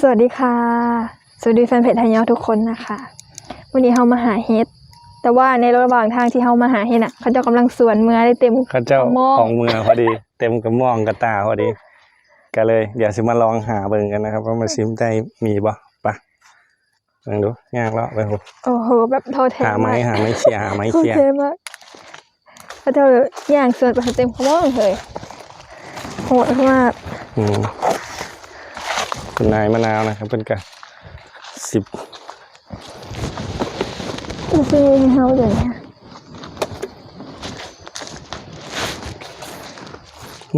สวัสดีค่ะ สวัสดีแฟนเพจไทยยอทุกคนนะคะ วันนี้เฮามาหาเฮ็ด แต่ว่าในระหว่างทางที่เฮามาหาเฮ็ดน่ะเขาเจ้ากำลังสวนเมื่อได้เต็มเข้าเจ้ากระหม่อมของเมืองพอดี เต็มกระหม่องกระตาพอดี ก็เลยเดี๋ยวสิมาลองหาเบิ่งกันนะครับว่ามาซิมได้มีบ่ปะลองดูยากแล้วไปโหโอ้โหแบบโทษแทหาไม้หาไม้เขี่ยหาไม้โทษเขี่ยแทมากเขาเจ้าย่างสวนไปเต็มขม้องเลยโหดมากอืม คุณนายมะนาวนะครับเป็นกะสิบมันคือเฮาเดี๋ยวนี้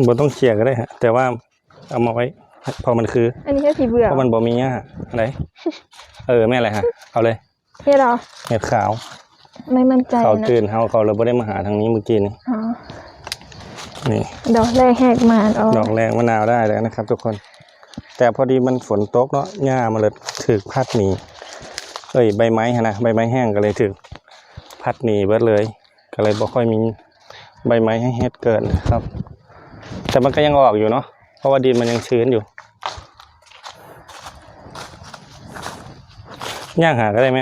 บ่ต้องเขี่ยก็ได้ฮะ แต่ว่าเอามาไว้ พอมันคือ อันนี้แค่ผีเบื่อเพราะมันบ่มีหญ้าอะไรเออแม่อะไรฮะ เอาเลยเฮ็ดเหรอเห็ดขาว ไม่มั่นใจเขานะตื่นเฮาเขาเลยบ่ได้มาหาทางนี้เมื่อกี้นี่อ๋อนี่ ดอกแรกแหกมาดอกแรงมะนาวได้แล้วนะครับ ทุกคน แต่พอดีมันฝนตกเนาะหญ้ามันเลยถึกพัดหนีเอ้ยใบไม้ฮะนะใบไม้แห้งก็เลยถึกพัดหนีเบิดเลย ก็เลยบ่ค่อยมีใบไม้ให้เฮ็ดเกิดนะครับ แต่มันก็ยังออกอยู่เนาะเพราะว่าดินมันยังชื้นอยู่ย่างหาก็ได้ไหม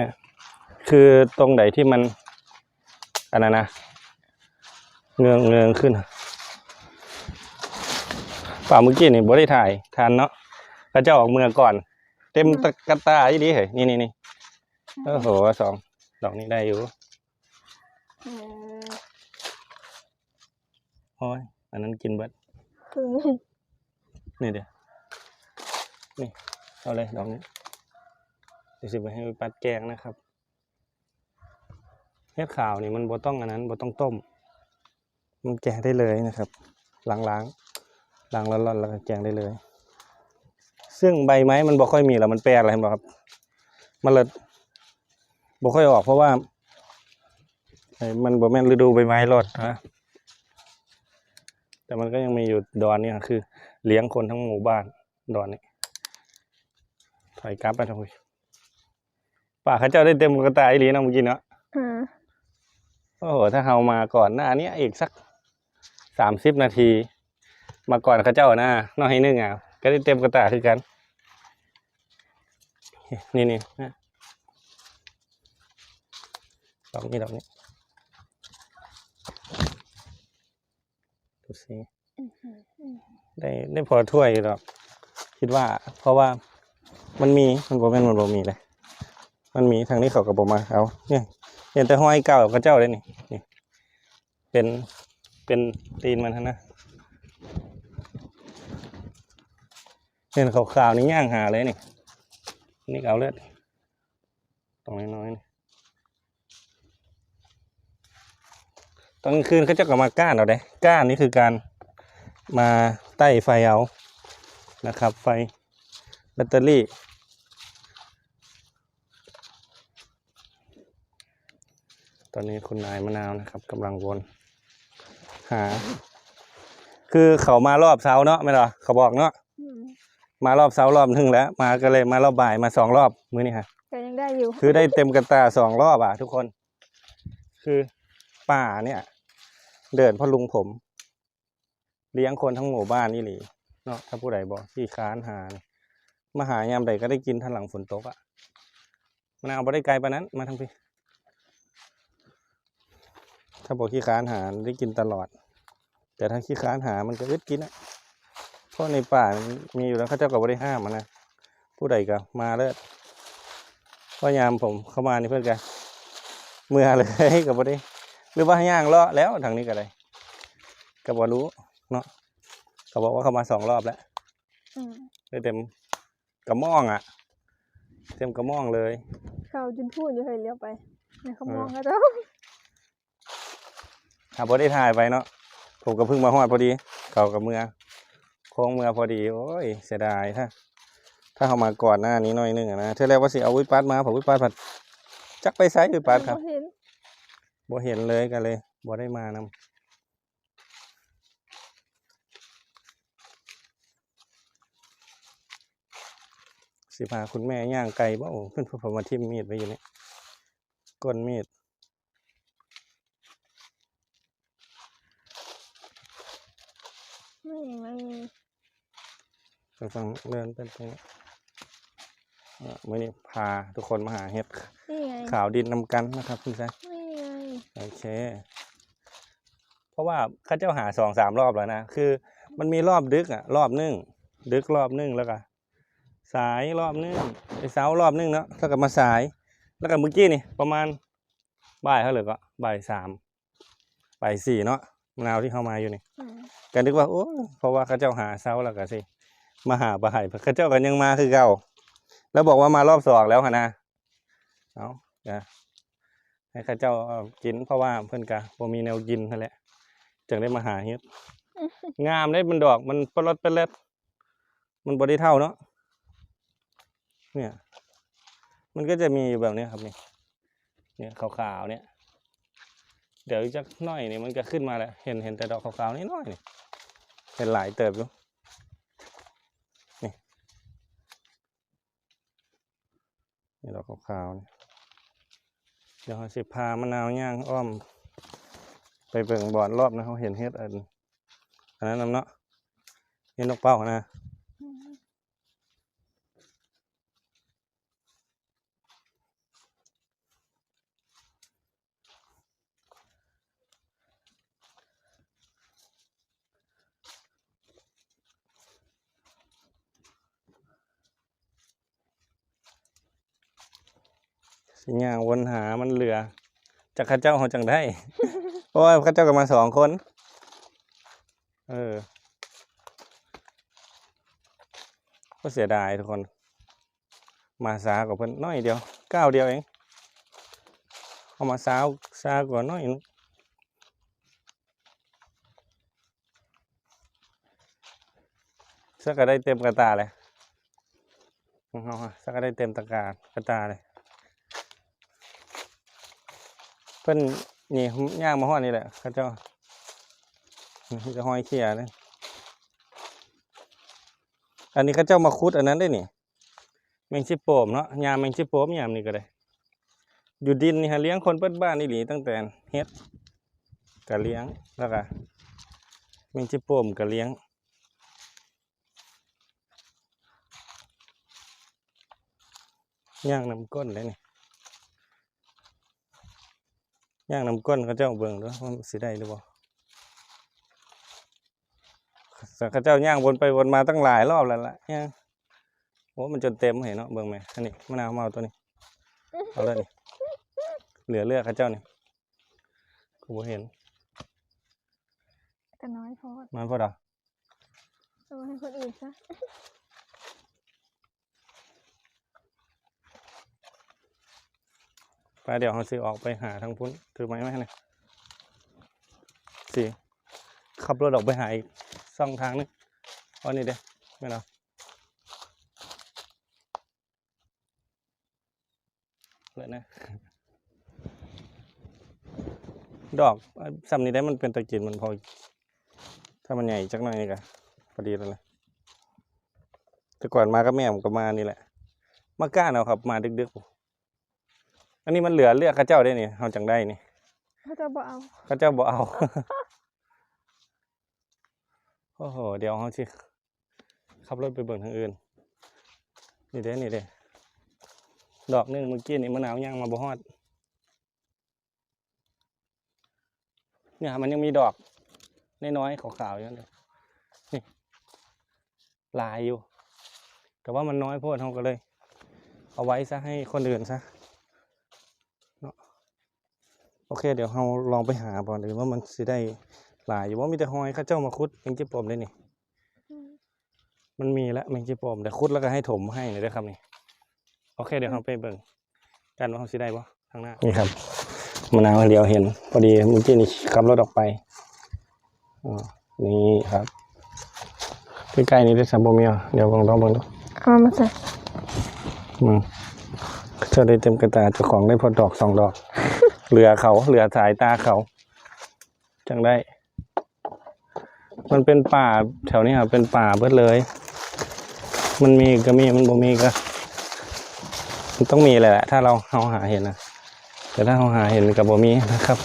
คือตรงไหนที่มันอันนั้นนะเงืองเงืองขึ้นป่าเมื่อกี้นี่บ่ได้ถ่ายทันเนาะ ก็จะออกเมืองก่อน เต็มตะกะตาอีดีเหรยนี่นี่นี่โอ้โหสองดอกนี้ได้อยู่เออโอ้ยอันนั้นกินเบิดคือนี่เดี๋ยวนี่เอาเลยดอกนี้เดี๋ยวสิไปให้ปัดแกงนะครับเฮ็ดขาวนี่มันบ่ต้องอันนั้นบ่ต้องต้ม มันแกงได้เลยนะครับล้างล้างล้างร้อนๆแล้วก็แกงได้เลย ซึ่งใบไม้มันบ่ค่อยมีแล้วมันแปลกอะไรเห็นบ่ครับ มันเลยบ่ค่อยออกเพราะว่าไอ้มันบ่แม่นฤดูใบไม้รดนะแต่มันก็ยังมีอยู่ดอนนี่คือ เลี้ยงคนทั้งหมู่บ้านดอนนี่ถอยกลับไปทางคุยป่าเขาเจ้าได้เต็มกระตายอีหลีเนาะเมื่อกี้เนาะอ่าโอ้โหถ้าเฮามาก่อนหน้านี้อีกสักสามสิบนาที มาก่อนเขาเจ้าหน้าน้อยให้นึงอะ ก็ได้เต็มกระตาคือกัน นี่นี่นะดอกนี้ดอกนี้ดูสิได้ได้พอถ้วยอยู่หรอก คิดว่า เพราะว่ามันมีมันบ่แม่นมันบ่มีเลย มันมีทางนี้เขาก็บ่มาเอาเนี่ยเห็นแต่ห้อยเก่ากับเขาเจ้าเลยนี่นี่ เป็นเป็นตีนมันหั่นนะ เห็นขาวๆนี่ย่างหาเลยนี่ นี่เอาเลือดตรงน้อยๆนี่ตอนกลางคืนเขาจะกลับมาก้านเอาได้ก้านนี่คือการมาใต้ไฟเอานะครับ ไฟแบตเตอรี่ตอนนี้คุณนายมะนาวนะครับกำลังวนหา คือเขามารอบเช้าเนาะไม่หรอเขาบอกเนาะ มมารอบเช้ารอบหนึ่งแล้ว มาก็เลยมารอบบ่ายมาสองรอบมื้อนี้ฮะแต่ยังได้อยู่ คือได้เต็มกระตาสองรอบอะทุกคน คือป่าเนี่ย เดินพ่อลุงผม เลี้ยงคนทั้งหมู่บ้านนี่หลีเนาะถ้าผู้ใดบอกที่ค้านหาเนี่ยมาหายามใดก็ได้กินทันหลังฝนตกอะมะนาวบ่ได้ไกลปานนั้น มาทั้งพี่ถ้าบอกขี้ค้านหาได้กินตลอด แต่ถ้าขี้ค้านหามันก็อึดกินอะเพ ราะในป่ามันมีอยู่แล้วเขาเจ้าก็บ่ได้ห้ามมันนะผู้ใดก็มาเลยพอยามผมเข้ามานี่เพื่อนกันเมื่อเลยก็บ่ได้หรือว่าย่างเลาะแล้วทางนี้ก็ได้ก็บ่รู้เนาะเขาบอกว่าเขามาสองรอบแล้วอืมได้เต็มกระม่องอะ เต็มกระม่องเลยเขาจนพูดอยู่เคยเลี้ยวไปในเขามองก็จะถ้าพอได้ถ่ายไปเนาะผมก็เพิ่งมาฮอดพอดี เขากับเมือ โค้งเมือพอดีโอ้ยเสียดายถ้าถ้าเขามาก่อนหน้านี้หน่อยนึงอะนะเท่าแรกว่าสิเอาวิปัสมาผมวิปัสผัดจักไปไซส์วิปัสครับเห็นบ่เห็นเลยกันเลยบ่ได้มานำสิพาคุณแม่ย่างไก่บ่โอ้เพิ่นเพิ่นผมมาทิ่มมีดไว้อยู่นี่ก้นมีด ไม่ไม่มีไปฟังเดินเป็นตรงนี้เอ่อมื่อนี้พาทุกคนมาหาเห็ดนี่ไงขาวดินนำกันนะครับคุณแซคนี่ไงโอเค เพราะว่าเข้าเจ้าหาสองสามรอบแล้วนะ คือ มันมีรอบดึกอะ รอบหนึงดึกรอบหนึงแล้วก็สายรอบหนึงไอ้เสารอบหนึงเนาะแล้วก็มาสาย แล้วก็เมื่อกี้นี่ประมาณบ่ายเท่าไหร่ก็บ่ายสามบ่ายสี่เนาะมะนาวที่เข้ามาอยู่นี่อืมกันนึกว่าโอ้ยเพราะว่าเข้าเจ้าหาเสาแล้วก็สิ มาหาบ่ายเข้าเจ้ากันยังมาคือเก่าแล้วบอกว่ามารอบสองแล้วค่ะนะเอาเดี๋ยวให้ข้าเจ้ากินเพราะว่าเพื่อนกะบ่มีแนวกินนั่นแหละจึงได้มาหาเฮ็ดงามได้มันดอกมันปลดเป็นเล็ดมันบไดีเท่าเนาะเนี่ย มันก็จะมีอยู่แบบนี้ครับนี่เนี่ยขาวๆเนี่ย เดี๋ยวจะน่อยนี่มันก็ขึ้นมาแล้วเห็นเห็นแต่ดอกขาวๆนิดหน่อยนี่เห็นหลายเติบอยู่ นี่ดอกขาวๆนี่เดี๋ยวเราสิพามะนาวย่างอ้อม ไปเบิ่งบ่อนรอบนะเขาเห็นเฮ็ดอันอันนั้นนำเนาะเห็นนกเป้านะ สิย่างวนหามันเหลือจากข้าเจ้าเขาจังได้ เพราะว่าข้าเจ้าก็มาสองคน เออ ก็เสียดายทุกคน มาสากว่าเพิ่นน้อยเดียวก้าวเดียวเองเอามาสาวสากว่าน้อยนึงสักก็ได้เต็มกระตาเลยของเขาอะสักก็ได้เต็มตะกร้ากระตาเลย เพิ่นนี่ย่างมาฮอดนี่แหละข้าเจ้าจะห้อยเขียเลยอันนี้ข้าเจ้ามาคุดอันนั้นได้นี่แมงชิโปมเนาะยามแมงชิโปมยามนี่ก็ได้ อยู่ดินนี่ฮะเลี้ยงคนเปิดบ้านนี่หลีตั้งแต่เฮ็ดก็เลี้ยงแล้วก็แมงชิโปมก็เลี้ยงย่างน้ำก้นเลยนี่ ย่างน้ำก้นเขาเจ้าเบิ่งด้วยว่ามันสิได้หรือเปล่าแต่เขาเจ้าย่างวนไปวนมาตั้งหลายรอบแล้วล่ะย่างโอ้มันจนเต็มเห็นเนาะเบิ่งไหมอันนี้มะนาวมาเอาตัวนี้เอาเลยนี่เหลือเลือกเขาเจ้านี่กูบ่เห็นก็น้อยพอมันพอดอกเอาให้คนอื่นซะ ไปเดี๋ยวเขาสิออกไปหาทางพุ้นถือไม้ไหมหน่ยสิขับรถออกไปหาอีกซ่องทางนึงเอันนี้เด้ไม่เอาเลยนะ ดอกซ้ำนี้ได้มันเป็นตะกินมันพอ ถ้ามันใหญ่จักหน่อยนี่ก็พอดีแล้วเลยแต่ก่อนมาก็แม่ผมก็มานี่แหละ มาก้านเอาครับ มาดึกๆอั นนี้มันเหลือเลือกข้าเจ้าได้นี่เอาจังได้นี่เขาจะบอกเอาข้าเจ้าบ่เอา โอ้โห เดี๋ยวเขาสิขับรถไปเบิ่งทางอื่น นี่เด้นี่เด้ดอกหนึงเมื่อกี้นี่มะนาวย่างมาบ่ฮอด เนี่ยมันยังมีดอกน้อยๆขาวๆอยู่นั่นเลยนี่ลายอยู่ แต่ว่ามันน้อยโพดเขาก็เลย เอาไว้ซะให้คนอื่นซะ โอเค เดี๋ยวเราลองไปหาบอลดูว่ามันสิได้หลายอยู่ว่ามีแต่หอยเข้าเจ้ามาคุดแมงจีปอมได้นี่อืมมันมีแล้วแมงจีปอมแต่คุดแล้วก็ให้ถมให้เลยได้อครับนี่โอเคเดี๋ยวเราไปเบิ่งกันว่าเขาสิได้ปะทางหน้านี่ครับมะนาวเดียวเห็น พอดีเมื่อกี้นี่ขับรถออกไปอ๋อนี่ครับใกล้ๆนี้ได้สัมโบเมียเดี๋ยวลองลองเบิ่งดูเอามาใส่อืมเจ้าได้เต็มกระตาเจ้าของได้พอดอกสองดอก เหลือเขาเหลือสายตาเขา จังได้ มันเป็นป่าแถวนี้ครับเป็นป่าเบิดเลย มันมีก็มีมันบ่มีก็มันต้องมีแหละถ้าเราเอาหาเห็นนะแต่ถ้าเราหาเห็นกับบ่มีนะครับ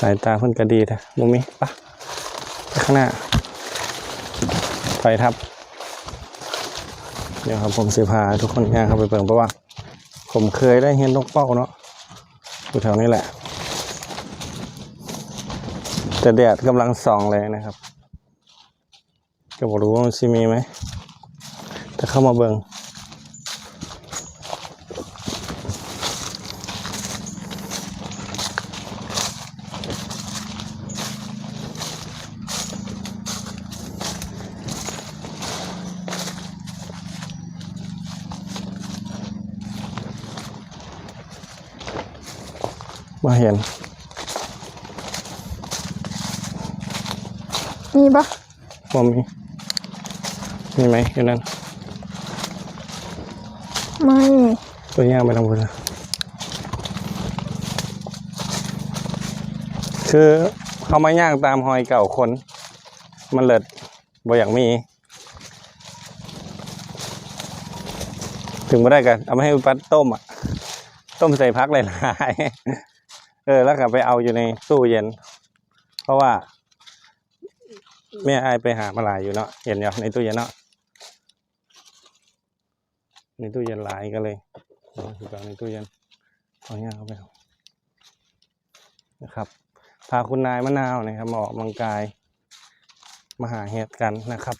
สายตาเพิ่นก็ดีแต่บ่มีปะไปข้างหน้าไฟทับ เดี๋ยวครับผมเสิพาทุกคนย่านเข้าไปเปิงเพราะว่า ผมเคยได้เห็นนกเป้าเนาะอยู่แถวนี้แหละ แต่แดดกำลังส่องเลยนะครับ ก็บอกรู้ว่ามันซีมีไหมแต่เข้ามาเบิง มาเห็น มีปะว่ามี มีไหมอยู่นั่นไม่ตัวย่างไปทางบนนะคือเขามาย่างตามหอยเก่าคน มันเลิดบ่อยากมี ถึงไม่ได้กันเอามาให้ปัดต้มอะ ต้มใส่พักหลายๆ เออ แล้วก็ไปเอาอยู่ในตู้เย็น เพราะว่าแม่ไอไปหามาหลายอยู่เนาะเห็นอยู่ในตู้เย็นเนาะในตู้เย็นหลายก็เลยอยู่กับในตู้เย็นเอาเนี่ยเข้าไปนะครับ พาคุณนายมะนาวนะครับมาออกกำลังกายมาหาเห็ดกันนะครับ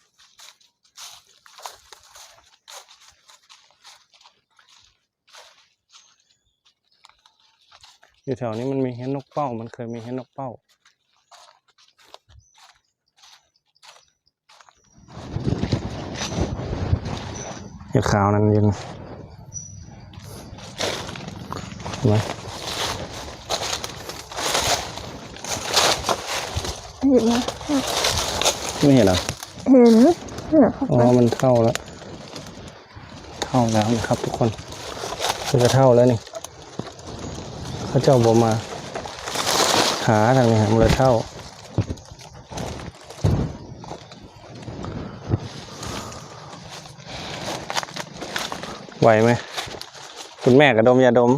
อยู่แถวนี้มันมีเห็ดนกเป้า มันเคยมีเห็ดนกเป้า เห็ดขาวนั่นยินเห็นไหมหยิบมาไม่เห็นเหรอเห็นเนี่ยเข้าอ๋อไปมันเท่าแล้ว เท่าแล้วนะครับทุกคนมันจะเท่าแล้วนี่ เขาเจ้าบอมา หาทางนี้มันเลยเท่าไหวไหม คุณแม่กับดมยาดม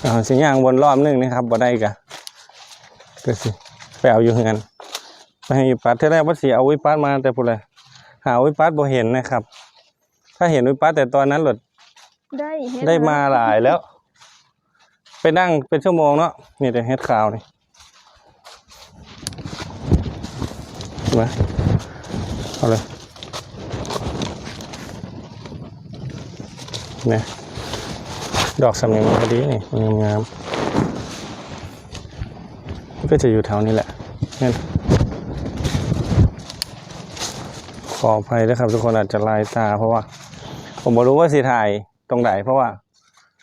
เอาสิย่างวนรอบนึงนะครับบ่ได้กะก็สิ ไปเอาอยู่เฮือนไปให้วิปัดเท่าแรกว่าสิเอาวิปัดมาแต่พุ่นเลยหาวิปัดบ่เห็นนะครับ ถ้าเห็นวิปัดแต่ตอนนั้นหลดได้เห็นได้มาหลายแล้ว ไปนั่งเป็นชั่วโมงเนาะนี่แต่เฮ็ดข่าวนี่มาเอาเลยเนี่ยดอกสำเนียงพอดีนี่มันงามๆมัน ก็จะอยู่แถวนี้แหละนี่ขออภัยด้วยครับ ทุกคนอาจจะลายตา เพราะว่า ผมไม่รู้ว่าสีถ่ายตรงไหนเพราะว่า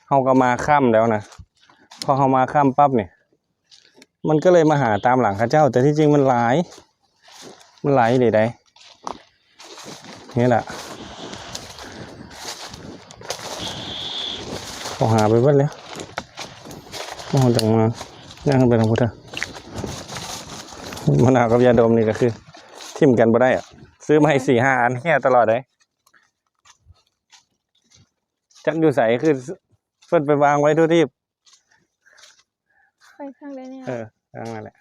เขาก็มาค่ำแล้วนะพอเขามาค่ำปั๊บเนี่ย มันก็เลยมาหาตามหลังข้าเจ้า แต่ที่จริงมันหลาย มันหลายเดี๋ยวใดนี่แหละเขาหาไปเบิดแล้วมองจังมาย่างไปทางพุทธ มะนาวกับยาดมนี่ก็คือ ทิมกันบ่ได้อะซื้อมาให้สี่ห้าอันแค่ตลอดเลยจักอยู่ใสคือเพิ่นไปวางไว้ทุกที่ไปข้างใดเนี่ยเออทางนั่นแหละ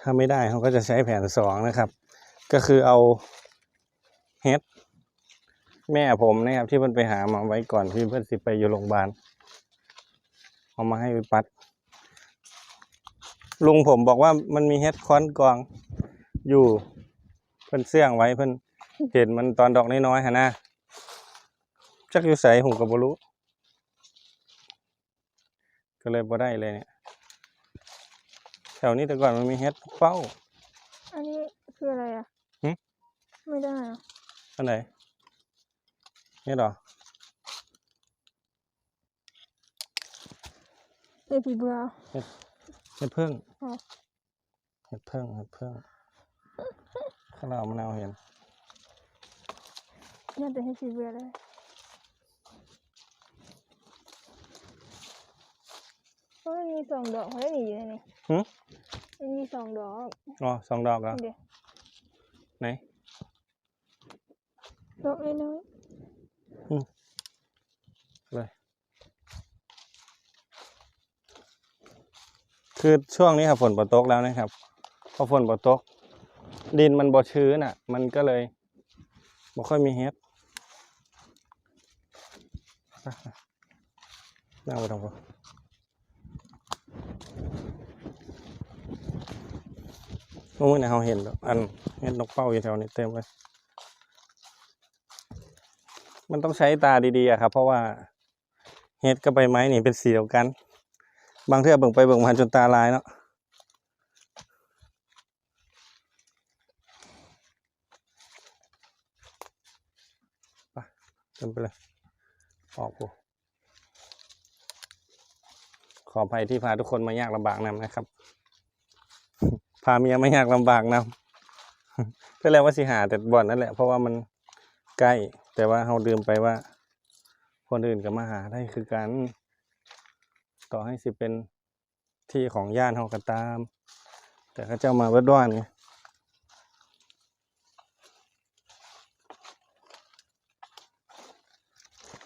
ถ้าไม่ได้เขาก็จะใช้แผนสองนะครับ ก็คือเอาเฮ็ด แม่ผมนะครับ ที่เพิ่นไปหามาไว้ก่อนที่เพิ่นสิไปอยู่โรงพยาบาลเอามาให้วิปัด ลุงผมบอกว่ามันมีเฮ็ดค้อนกวางอยู่เพิ่นเสื่องไว้เพิ่นเห็นมันตอนดอกน้อยๆฮะนะจักอยู่ใส่ผมก็บ่รู้ก็เลยบ่ได้เลยเนี่ยแถวนี้แต่ก่อนมันมีเฮ็ดเป้า อันนี้คืออะไรอะ หึ ไม่ได้อะอันไหน เฮ็ดเหรอเอพีเบื่อเฮ็ดเพิ่งอ๋อเฮ็ดเพิ่งเฮ็ดเพิ่งข้าวเหลามะนาวเห็นน่าจะให้พีเบื่อเลยเพราะมันมีสองดอกเขาได้หนีอยู่ในนี้หึมันมีสองดอก อ๋อสองดอกแล้วเดี๋ยวไหนดอกน้อย เลยคือช่วงนี้ครับฝนปตกแล้วนะครับพอฝนปตก ดินมันบ่ชื้นอะ มันก็เลยบ่ค่อยมีเฮ็ดอะนั่งไปตรงนี้เมื่อนี้เราเห็นแล้วอันเห็ดนกเป้าอยู่แถวนี้เต็มเลย มันต้องใช้ตาดีๆครับ เพราะว่า เฮ็ดกับใบไม้นี่เป็นสีเดียวกัน บางเทื่อเบิ่งไปเบิ่งมาจนตาลายเนาะไปเดินไปเลยออกกูขออภัยที่พาทุกคนมายากลำบากนำนะครับ พาเมียมายากลำบากนำก็แล้วว่าสิหาแต่บ่อนนั่นแหละ เพราะว่ามันใกล้ แต่ว่าเราลืมไปว่า คนอื่นก็มาหาได้คือกัน ต่อให้สิเป็นที่ของญาติเฮาก็ตาม แต่เขาเจ้ามาวัดด้านไง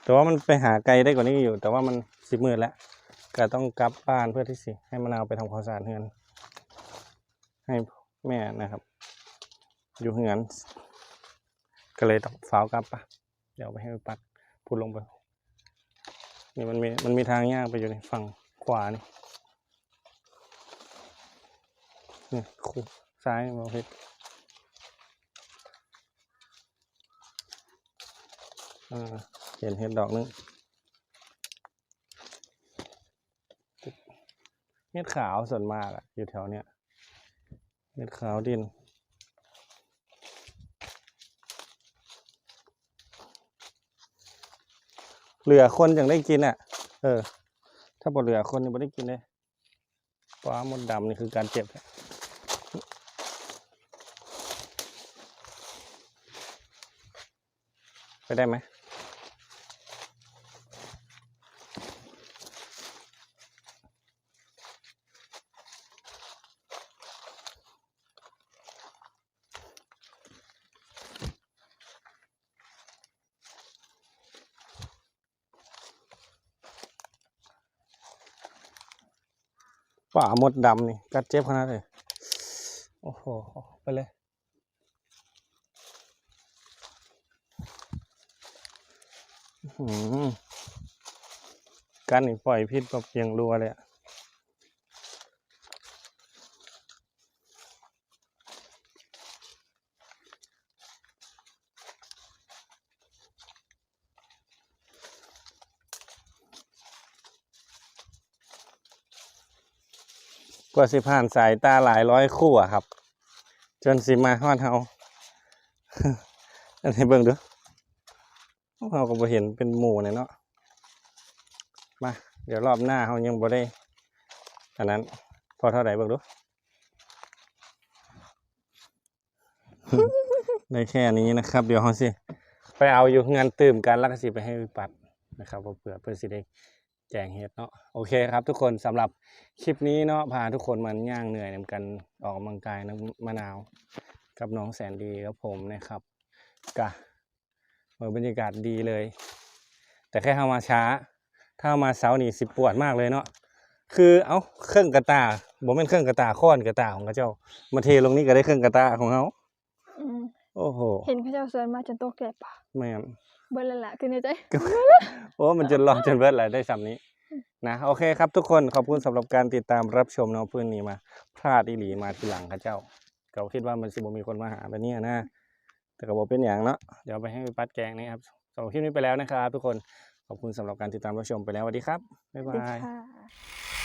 แต่ว่ามันไปหาไกลได้กว่านี้อยู่ แต่ว่ามันสิบมืดแล้วก็ต้องกลับบ้านเพื่อที่สิให้มะนาวไปทำความสะอาดเฮือน ให้แม่นะครับ อยู่เฮือนก็เลยต้องฝ้ากลับปะเดี๋ยวไปให้ปัดพูดลงไป นี่มันมีมันมีทางยากไปอยู่ในฝั่งขวานี่นี่คู่ซ้ายมองเห็นเห็นเห็ดดอกนึงเม็ดขาวส่วนมากอะอยู่แถวเนี้ยเม็ดขาวดิน เหลือคนอยังได้กินอะ เออ ถ้าบ่เหลือคนยังไม่ได้กินเลยปลามดดำนี่คือการเจ็บไปได้ไหม ป่ามดดำนี่ กัดเจ็บขนาดเลยโอ้โห ไปเลยหือกันนี่ปล่อยพิษแบบเพียงรัวเลยอะ ว่าสิผ่านสายตาหลายร้อยคู่อะครับ จนสิมาฮอดเฮาอันนี้เบิ่งดูเราก็บ่เห็นเป็นหมู่เนี่ยเนาะมา เดี๋ยวรอบหน้าเขายังบ่ได้อันนั้น พอเท่าไหร่เบิ่งดูได้แค่นี้นะครับ เดี๋ยวเขาสิ ไปเอาอยู่งานตื่มกันแล้วก็สิไปให้วิปัดนะครับเผื่อเพื่อสิได้ แจงเฮ็ดเนาะโอเคครับ ทุกคนสำหรับคลิปนี้เนาะพาทุกคนมันย่างเหนื่อยนำกันออกกำลังกายนะมะนาวกับน้องแสนดีกับผมนะครับกะเออบรรยากาศดีเลย แต่แค่เข้ามาช้า ถ้าเอามาเสาร์นี่สิปวดมากเลยเนาะคือเอาเครื่องกระตาบ่เป็นเครื่องกระตาค้อนกระตาของเขาเจ้า มาเทลงนี่ก็ได้เครื่องกระตาของเขาๆอืมโอ้โหเห็นเขาเจ้าเซินมาจนโตกแก่ปะแม่น เบิ้ลละละคือในใจโอ้มันจะรอจนเบิดหลายได้สำนี้นะโอเคครับทุกคนขอบคุณสำหรับการติดตามรับชมเนาะเพื่อนนี้มา พลาดอีหลีมาทีหลังครับเจ้าเขาคิดว่ามันสิบมีคนมาหาแบบนี้นะแต่ก็บอกเป็นอย่างเนาะเดี๋ยวไปให้ปัดแกงนะครับสำหรับคลิปนี้ไปแล้วนะครับ ทุกคนขอบคุณสำหรับการติดตามรับชมไปแล้วสวัสดีครับบ๊ายสวัสดีบายค่ะ